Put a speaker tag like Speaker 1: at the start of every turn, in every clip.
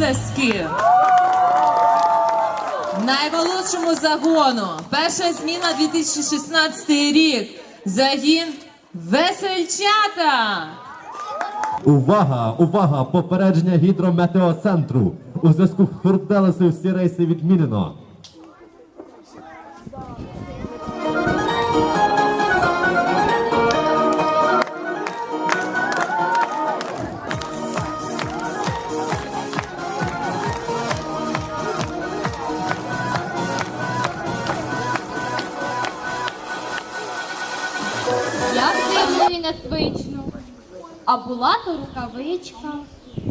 Speaker 1: оплески. Наймолодшому загону. Перша зміна 2016 рік. Загін Весельчата.
Speaker 2: Увага! Увага! Попередження гідрометеоцентру. У зв'язку з Хурделесою всі рейси відмінено.
Speaker 3: Незвично, а була то рукавичка,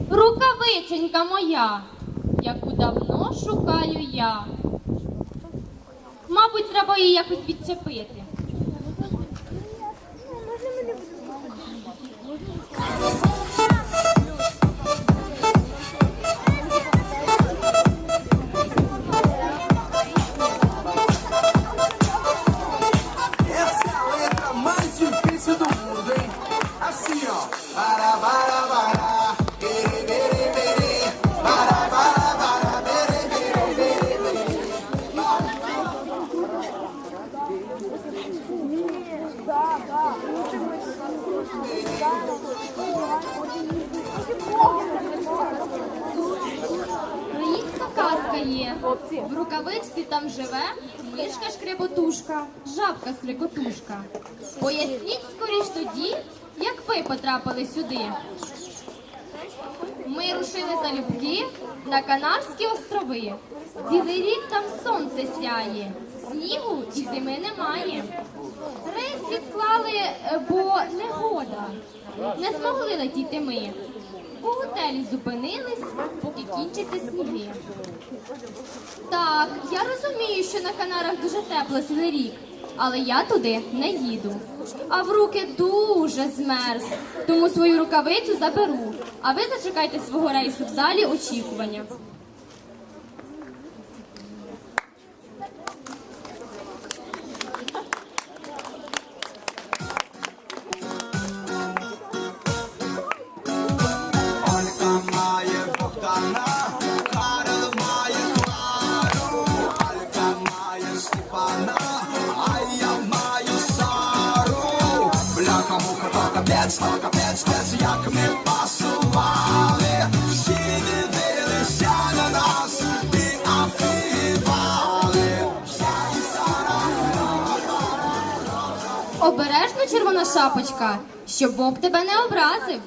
Speaker 3: рукавиченька моя, яку давно шукаю я. Мабуть, треба її якось відчепити. Українська казка є. В рукавичці там живе мишка шкреботушка, жабка скрикотушка. Поясніть скоріш тоді, як ви потрапили сюди. Ми рушили залюбки на Канарські острови. Цілий рік там сонце сяє, снігу і зими немає. Відклали, е, бо негода. Не змогли летіти ми. У готелі зупинились, поки кінчаться сніги. Так, я розумію, що на Канарах дуже тепло цілий рік, але я туди не їду. А в руки дуже змерз, тому свою рукавицю заберу. А ви зачекайте свого рейсу в залі очікування.
Speaker 4: Капець, то капець, як ми пасували. Всі дивилися на нас і афігівали.
Speaker 3: Обережно, червона шапочка, щоб Бог тебе не образив.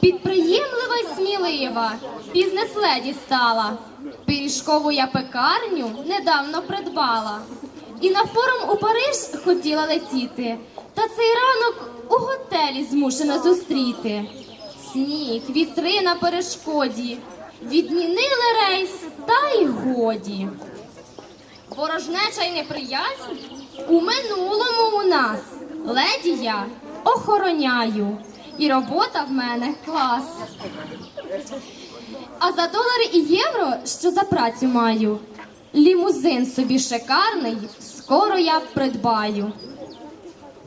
Speaker 3: Підприємлива й смілива, бізнес-леді стала. Пиріжкову я пекарню недавно придбала. І на форум у Париж хотіла летіти. Та цей ранок у готелі змушена зустріти. Сніг, вітри на перешкоді. Відмінили рейс, та й годі. Ворожнеча й неприязнь у минулому у нас. Леді я охороняю. І робота в мене клас. А за долари і євро, що за працю маю, лімузин собі шикарний, скоро я придбаю.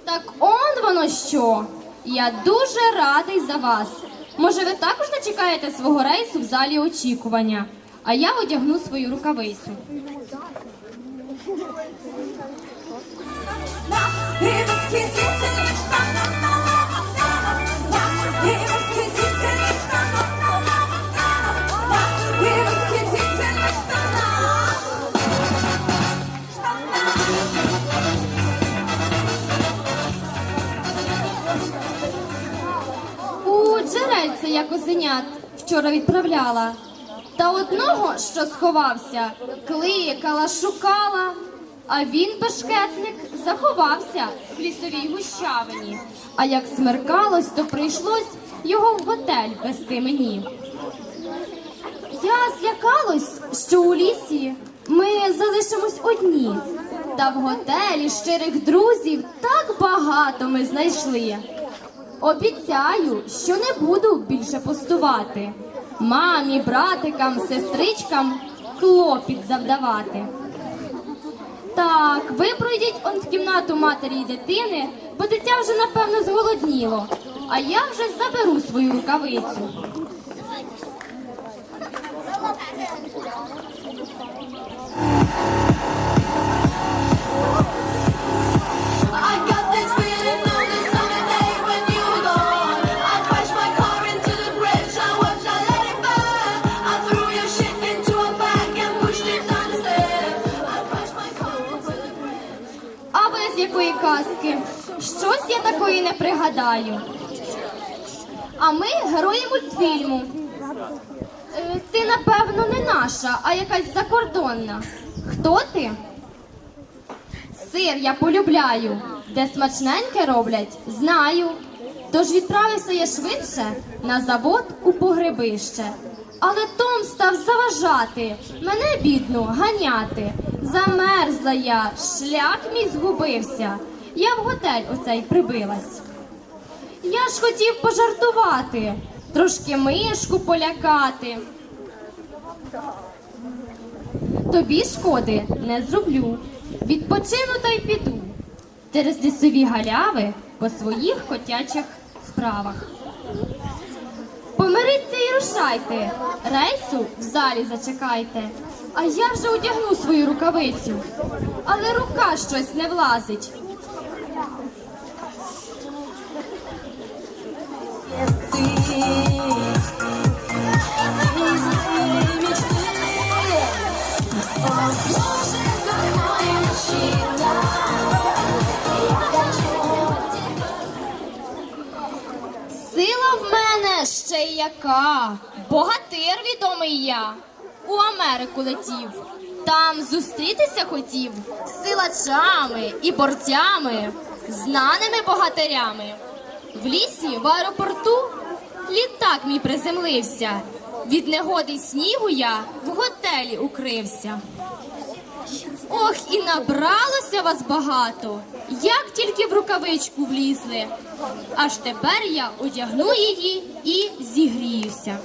Speaker 3: Так он воно що. Я дуже радий за вас. Може, ви також не чекаєте свого рейсу в залі очікування, а я одягну свою рукавицю. У козенят вчора відправляла. Та одного, що сховався, кликала, шукала, а він, бешкетник, заховався в лісовій гущавині. А як смеркалось, то прийшлось його в готель вести мені. Я злякалась, що у лісі ми залишимось одні. Та в готелі щирих друзів так багато ми знайшли. Обіцяю, що не буду більше пустувати. Мамі, братикам, сестричкам клопіт завдавати. Так, ви пройдіть он в кімнату матері і дитини, бо дитя вже напевно зголодніло. А я вже заберу свою рукавицю. Казки? Щось я такої не пригадаю. А ми герої мультфільму. Е, ти, напевно, не наша, а якась закордонна. Хто ти? Сир я полюбляю. Де смачненьке роблять, знаю. Тож відправився я швидше на завод у погребище. Але Том став заважати, мене бідну ганяти. Замерзла я, шлях мій згубився. Я в готель оцей прибилась. Я ж хотів пожартувати, трошки мишку полякати. Тобі шкоди не зроблю. Відпочину та й піду. Через лісові галяви по своїх котячих справах. Помириться і рушайте, рейсу в залі зачекайте. А я вже одягну свою рукавицю, але рука щось не влазить. Ще яка. Богатир відомий я. У Америку летів. Там зустрітися хотів з силачами і борцями, знаними богатирями. В лісі в аеропорту літак мій приземлився. Від негоди снігу я в готелі укрився. Ох, і набралося вас багато, як тільки в рукавичку влізли. Аж тепер я одягну її і зігріюся.